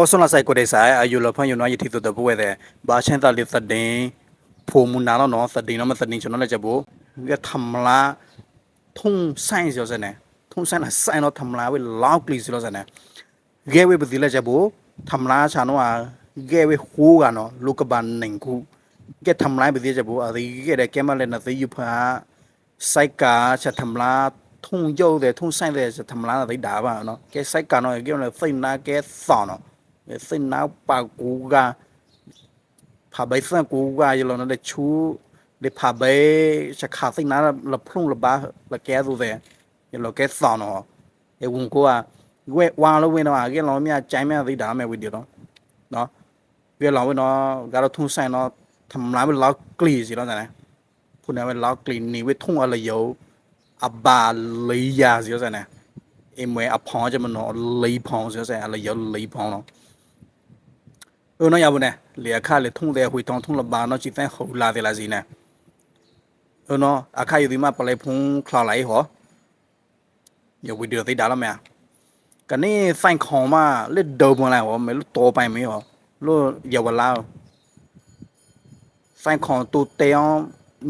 အောဆွန်လာဆိုင်ကိုဒေဆိုင်အယူလဖန်ယူနော်ယတိတို့တပွဲတဲ့ဘာချန်တာလစ်သဒင်းဖိုမူနာနော်သဒင်းနော်မသဒင်းကျွန်တော်လည်းချက်ဖို့ရထမလာထုံဆိုင်ရောစနေထုံဆိုင်လာဆိုင်တော့ထမလာဝေလောက်လီဆိုလို့စနေဂဲဝေပတိလည်းချက်ဖို့ထမလာချာနော်ဂဲဝေဟိုးကနော်လောကဘန်နိုင်ကူဂဲထမလာပတိချက်ဖို့အဲဒီဂဲတဲ့ကဲမလည်းနသိယူဖာစိုက်ကာချက်ထမလာထုံရောက်တယ်ထုံဆိုင်တယ်ချက်ထမလာသိဒါပါနော်ဂဲစိုက်ကာနော်ဂဲလည်းဖိတ်နာဂဲဆောင်းနော်เส้นน้าปากูกาผาใบเส้นกูกาอยู่แล้วนั่นเลยชูเดี๋ยวผาใบชักขาเส้นน้าเราพุ่งเราบ้าเราแก้ดูสิอยู่เราแก้สอนเอ่ะไอ้วงกูอ่ะเว้ยวางแล้วเว้ยเนาะไอ้เราเนี่ยใจไม่ดีดำแม่วเดียวเนาะเนาะไอ้เราเว้ยเนาะการเราทุ่งใส่เนาะทำร้ายเป็นล็อกกลีสิเราจะไงพูดง่าเป็นล็อกกลีนี่เวทุ่งอะไรเยอะอับบาลียาสิเราจะไงออมพองจะมันเนาะลีพองเออนะยาบุเนี่ยเหลือค้าเหลือทุ่งเดียหุยทองทุ่งละบานเนาะจีตใจหูลาเวลาจีเนี่ยเออเนาะอาค่าอยู่ดีมาปลายพุงคลาไหลหัวอย่าวิเดือดติดาแล้วแม่กันนี่ั่งของมาเลอดเดิมอะไรหัวไม่รู้โตไปไหมหัวรู้เยาวลาั่งของตัวเตียง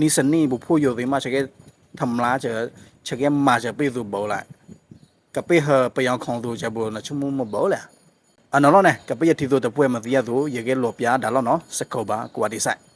นิสันนี่บุพูอยู่ดีมาเช็คทำร้ายเจอเช็คมาเจอไปดูเบาและ kape ha payang khong do jabo na chumu mo bola analo ne kape ya thi do ta pwe ma ya do ye ge lo pya da lo no sakoba kwa di sai